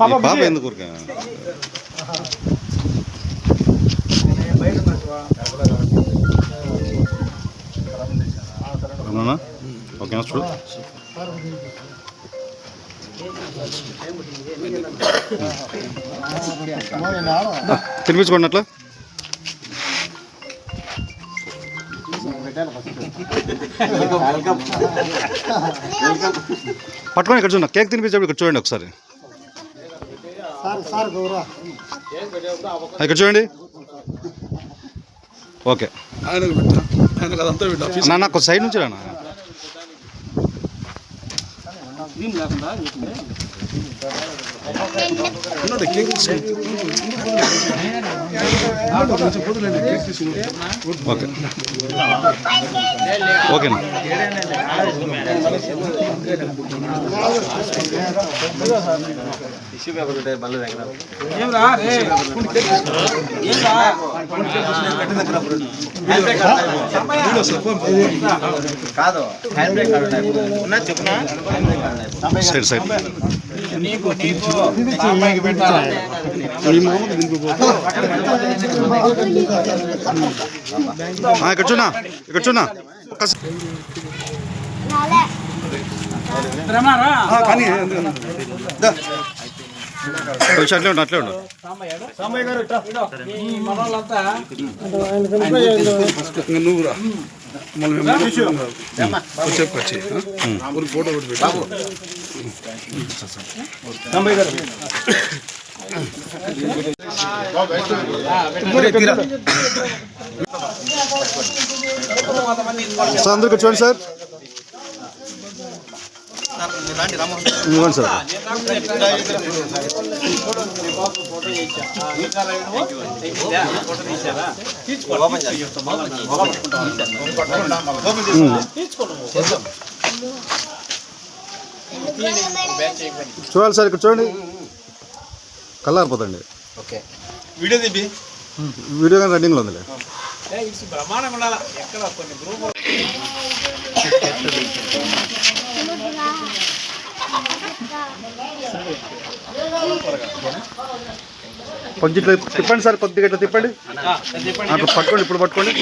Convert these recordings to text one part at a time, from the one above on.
పాప ఎందుకు ఓకేనా చూడు. తినిపించుకోండి అట్లా. పట్టుకొని ఇక్కడ చూడండి కేక్ తినిపించేప్పుడు ఇక్కడ చూడండి ఒకసారి. ఇక్కడ చూడండి. ఓకే. ఆయనకు అదంతా నా నాకు సైడ్ నుంచి రానా? ఉన్నది కేక్ తీసుకుంటే కొంచెం పోతులేండి కేక్ తీసుకుంటే ఓకే. ఓకేనా ఏం రా ఏం రా వీడియో సార్ కాదు హ్యాండ్ బ్రేక్ ఉన్నది చెప్పునా సైడ్ సైడ్ ఇక్కడ చూనా ఇక్కడ కానీ అట్లే ఉండు అట్లే ఉండు. ఈ మనోళ్ళంతా ఇంకా నువ్వు రా. మళ్ళీ మేము చెప్పొచ్చి ఊరికి ఫోటో ఒకటి పెట్టు సార్ అందరు చూడండి సార్. సార్. చూడాలి సార్ ఇక్కడ చూడండి. కల్లారిపోతండి ఓకే. వీడియో తీపి. వీడియో కానీ రన్నింగ్లో ఉందిలే. బ్రహ్మాండంగా ఉండాలి? ఎక్కడ కొన్ని గ్రూప్ కొంచెం ఇట్లా తిప్పండి సార్ కొద్దిగా ఇట్లా తిప్పండి. అట్లా పట్టుకోండి ఇప్పుడు పట్టుకోండి.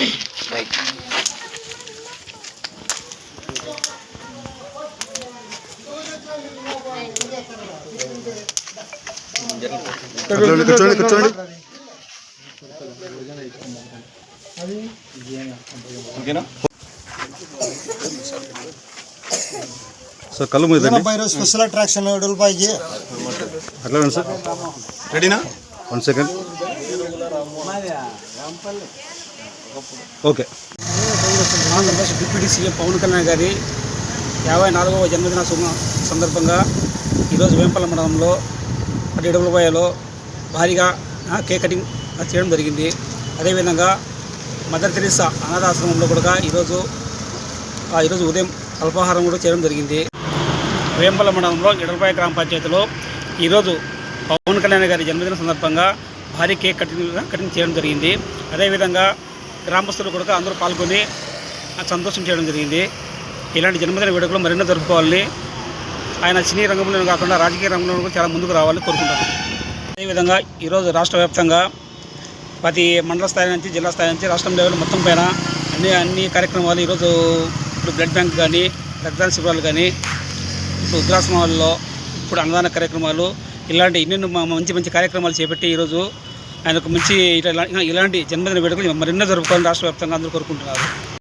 కూర్చోండి కూర్చోండి ఓకేనా? సార్ కళ్ళు మీద భైరవ్ స్పెషల్ అట్రాక్షన్ సార్. రెడీనా? One second. Okay. Andhra Pradesh deputy CM Pawan Kalyan గారి యాభై నాలుగవ జన్మదిన సందర్భంగా ఈరోజు వేంపల్ల మండలంలో పట్టెడుగులపాయలో భారీగా ఆ, కేక్ కటింగ్ చేయడం జరిగింది. అదేవిధంగా మదర్ తెరీసా అనాథాశ్రమంలో కూడా ఈరోజు ఆ, ఈరోజు ఉదయం అల్పాహారం కూడా చేయడం జరిగింది. వేంపల్ల మండలంలో ఎడలపాయ గ్రామ పంచాయతీలో ఈరోజు పవన్ కళ్యాణ్ గారి జన్మదిన సందర్భంగా భారీ కేక్ కటింగ్ కటింగ్ చేయడం జరిగింది. అదేవిధంగా గ్రామస్తులు కూడా అందరూ పాల్గొని సంతోషం చేయడం జరిగింది. ఇలాంటి జన్మదిన వేడుకలు మరెన్నో జరుపుకోవాలని ఆయన సినీ రంగంలోనే కాకుండా రాజకీయ రంగంలో కూడా చాలా ముందుకు రావాలని కోరుకుంటాను అదేవిధంగా ఈరోజు రాష్ట్ర వ్యాప్తంగా ప్రతి మండల స్థాయి నుంచి జిల్లా స్థాయి నుంచి రాష్ట్రం లెవెల్ మొత్తం పైన అన్ని అన్ని కార్యక్రమాలు ఈరోజు ఇప్పుడు బ్లడ్ బ్యాంక్ కానీ రక్తదాన శిబిరాలు కానీ ఇప్పుడు ఇప్పుడు అన్నదాన కార్యక్రమాలు ఇలాంటి ఎన్నెన్నో మంచి మంచి కార్యక్రమాలు చేపట్టి ఈరోజు ఆయనకు మంచి ఇట్లా ఇలాంటి జన్మదిన వేడుకలు మరెన్నో జరుపుకోవాలని రాష్ట్ర వ్యాప్తంగా అందరూ కోరుకుంటున్నారు.